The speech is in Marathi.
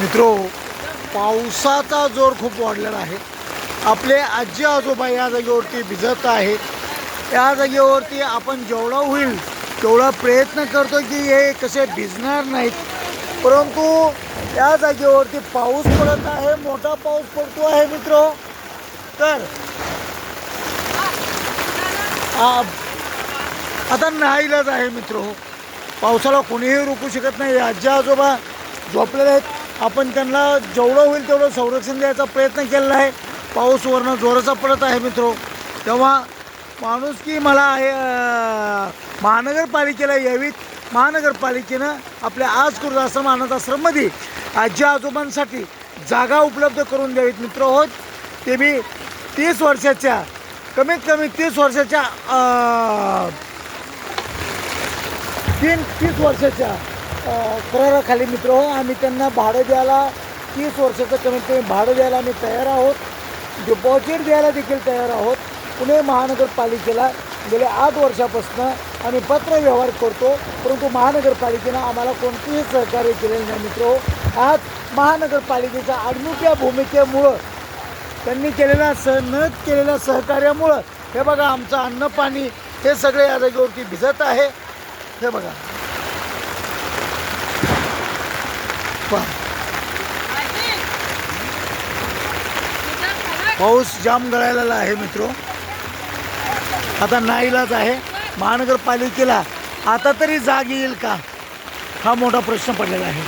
मित्रो पावसाचा जोर खूप वाढलेला आहे. आपले आजी आजोबा या जागेवरती भिजत आहेत या जागेवरती आपण जेवढा होईल तेवढा प्रयत्न करतो की हे कसे भिजणार नाहीत. परंतु या जागेवरती पाऊस पडत आहे मोठा पाऊस पडतो आहे मित्र. तर आता नाईलाज आहे मित्र. पावसाला कोणीही रोखू शकत नाही. आजी आजोबा झोपलेले आहेत. आपण त्यांना जेवढं होईल तेवढं संरक्षण द्यायचा प्रयत्न केलेला आहे. पाऊस वरणं जोराचा पडत आहे मित्र. तेव्हा माणूस की मला आहे महानगरपालिकेला यावीत. महानगरपालिकेनं आपल्या आज कुर्द आश्रम अनाथ आश्रममध्ये आजी आजोबांसाठी जागा उपलब्ध करून द्यावीत मित्र. होत ते मी तीस वर्षाच्या कमीत कमी तीस वर्षाच्या तीन तीस वर्षाच्या कराराखाली मित्र हो आम्ही त्यांना भाडं द्यायला तीस वर्षाचं कमीत कमी भाडं द्यायला आम्ही तयार आहोत. डिपॉझिट द्यायला देखील तयार आहोत. पुणे महानगरपालिकेला गेल्या आठ वर्षापासून आम्ही पत्र व्यवहार करतो परंतु महानगरपालिकेनं आम्हाला कोणतेही सहकार्य केलेलं नाही मित्र. हो आज महानगरपालिकेच्या आडमुख्या भूमिकेमुळं त्यांनी केलेल्या सह न केलेल्या सहकार्यामुळं हे बघा आमचं अन्न पाणी हे सगळे या जागेवरती भिजत आहे. हे बघा. पहा. पाऊस जाम गळायला आहे मित्र. आता नाईलाच आहे. महानगरपालिकेला आता तरी जाग येईल का? हा मोठा प्रश्न पडलेला आहे.